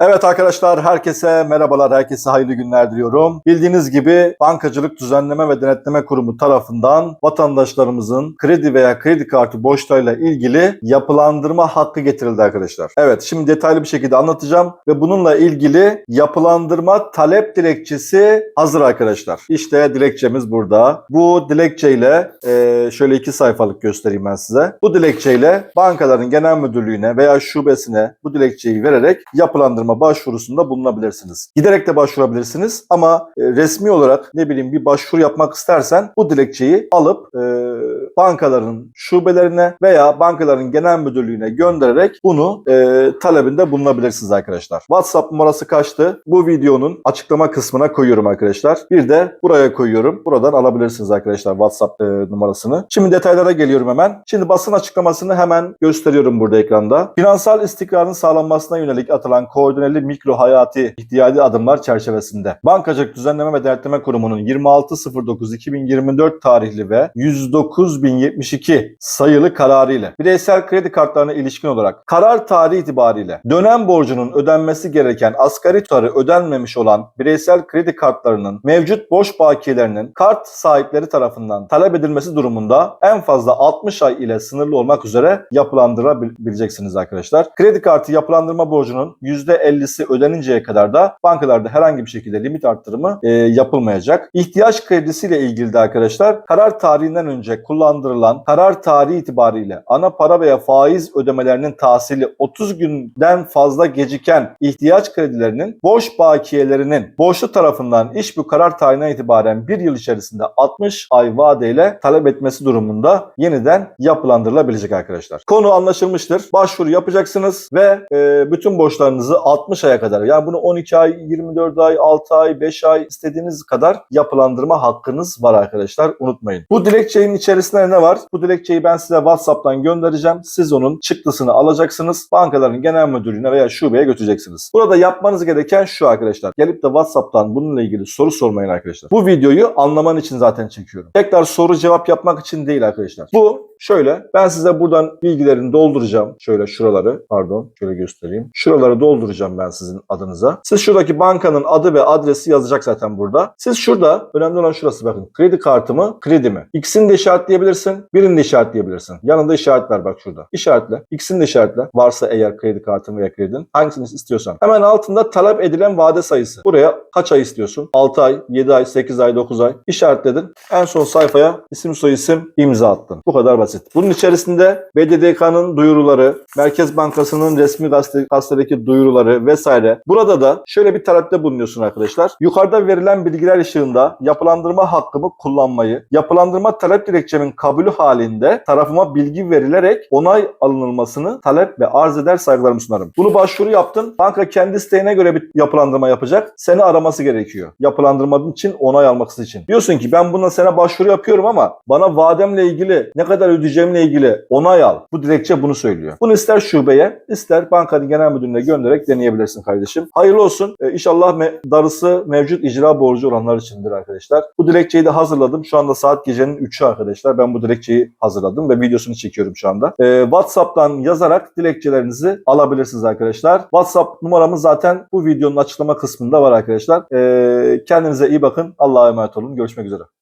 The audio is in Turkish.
Evet arkadaşlar herkese merhabalar, herkese hayırlı günler diliyorum. Bildiğiniz gibi Bankacılık Düzenleme ve Denetleme Kurumu tarafından vatandaşlarımızın kredi veya kredi kartı borçlarıyla ilgili yapılandırma hakkı getirildi arkadaşlar. Evet şimdi detaylı bir şekilde anlatacağım ve bununla ilgili yapılandırma talep dilekçesi hazır arkadaşlar. İşte dilekçemiz burada. Bu dilekçeyle e, şöyle iki sayfalık göstereyim ben size. Bu dilekçeyle bankaların genel müdürlüğüne veya şubesine bu dilekçeyi vererek yapılandırma başvurusunda bulunabilirsiniz. Giderek de başvurabilirsiniz ama e, resmi olarak ne bileyim bir başvuru yapmak istersen bu dilekçeyi alıp e, bankaların şubelerine veya bankaların genel müdürlüğüne göndererek bunu e, talebinde bulunabilirsiniz arkadaşlar. WhatsApp numarası kaçtı? Bu videonun açıklama kısmına koyuyorum arkadaşlar. Bir de buraya koyuyorum. Buradan alabilirsiniz arkadaşlar WhatsApp e, numarasını. Şimdi detaylara geliyorum hemen. Şimdi basın açıklamasını hemen gösteriyorum burada ekranda. Finansal istikrarın sağlanmasına yönelik atılan koordineli mikro hayati ihtiyadi adımlar çerçevesinde Bankacılık Düzenleme ve Denetleme Kurumu'nun 26.09.2024 tarihli ve 109.072 sayılı kararı ile bireysel kredi kartlarına ilişkin olarak karar tarihi itibariyle dönem borcunun ödenmesi gereken asgari tutarı ödenmemiş olan bireysel kredi kartlarının mevcut borç bakiyelerinin kart sahipleri tarafından talep edilmesi durumunda en fazla 60 ay ile sınırlı olmak üzere yapılandırabileceksiniz arkadaşlar. Kredi kartı yapılandırma borcunun %50'si ödeninceye kadar da bankalarda herhangi bir şekilde limit arttırımı e, yapılmayacak. İhtiyaç kredisiyle ilgili de arkadaşlar karar tarihinden önce kullandırılan karar tarihi itibariyle ana para veya faiz ödemelerinin tahsili 30 günden fazla geciken ihtiyaç kredilerinin borç bakiyelerinin borçlu tarafından iş bu karar tarihinden itibaren bir yıl içerisinde 60 ay vadeyle talep etmesi durumunda yeniden yapılandırılabilecek arkadaşlar. Konu anlaşılmıştır. Başvuru yapacaksınız ve e, bütün borçlarınızı 60 aya kadar yani bunu 12 ay, 24 ay, 6 ay, 5 ay istediğiniz kadar yapılandırma hakkınız var arkadaşlar. Unutmayın. Bu dilekçenin içerisinde ne var? Bu dilekçeyi ben size WhatsApp'tan göndereceğim. Siz onun çıktısını alacaksınız. Bankaların genel müdürlüğüne veya şubeye götüreceksiniz. Burada yapmanız gereken şu arkadaşlar. Gelip de WhatsApp'tan bununla ilgili soru sormayın arkadaşlar. Bu videoyu anlaman için zaten çekiyorum. Tekrar soru cevap yapmak için değil arkadaşlar. Bu Şöyle ben size buradan bilgilerini dolduracağım. Şöyle şuraları pardon şöyle göstereyim. Şuraları dolduracağım ben sizin adınıza. Siz şuradaki bankanın adı ve adresi yazacak zaten burada. Siz şurada önemli olan şurası bakın. Kredi kartı mı kredi mi? İkisini de işaretleyebilirsin. Birini de işaretleyebilirsin. Yanında işaret ver bak şurada. İşaretle. İkisini de işaretle. Varsa eğer kredi kartın veya kredin. Hangisini istiyorsan. Hemen altında talep edilen vade sayısı. Buraya kaç ay istiyorsun? 6 ay, 7 ay, 8 ay, 9 ay. İşaretledin. En son sayfaya isim soy isim imza attın. Bu kadar basit. Bunun içerisinde BDDK'nın duyuruları, Merkez Bankası'nın resmi gazete, gazetedeki duyuruları vesaire. Burada da şöyle bir talepte bulunuyorsun arkadaşlar. Yukarıda verilen bilgiler ışığında yapılandırma hakkımı kullanmayı, yapılandırma talep dilekçemin kabulü halinde tarafıma bilgi verilerek onay alınılmasını talep ve arz eder saygılarımı sunarım. Bunu başvuru yaptın. Banka kendi isteğine göre bir yapılandırma yapacak. Seni araması gerekiyor. Yapılandırmadığın için onay alması için. Diyorsun ki ben buna sana başvuru yapıyorum ama bana vademle ilgili ne kadar ödeyeceğimle ilgili onay al. Bu dilekçe bunu söylüyor. Bunu ister şubeye ister bankanın genel müdürlüğüne göndererek deneyebilirsin kardeşim. Hayırlı olsun. Ee, inşallah me- darısı mevcut icra borcu olanlar içindir arkadaşlar. Bu dilekçeyi de hazırladım. Şu anda saat gecenin 3'ü arkadaşlar. Ben bu dilekçeyi hazırladım ve videosunu çekiyorum şu anda. Ee, WhatsApp'tan yazarak dilekçelerinizi alabilirsiniz arkadaşlar. WhatsApp numaramız zaten bu videonun açıklama kısmında var arkadaşlar. Ee, kendinize iyi bakın. Allah'a emanet olun. Görüşmek üzere.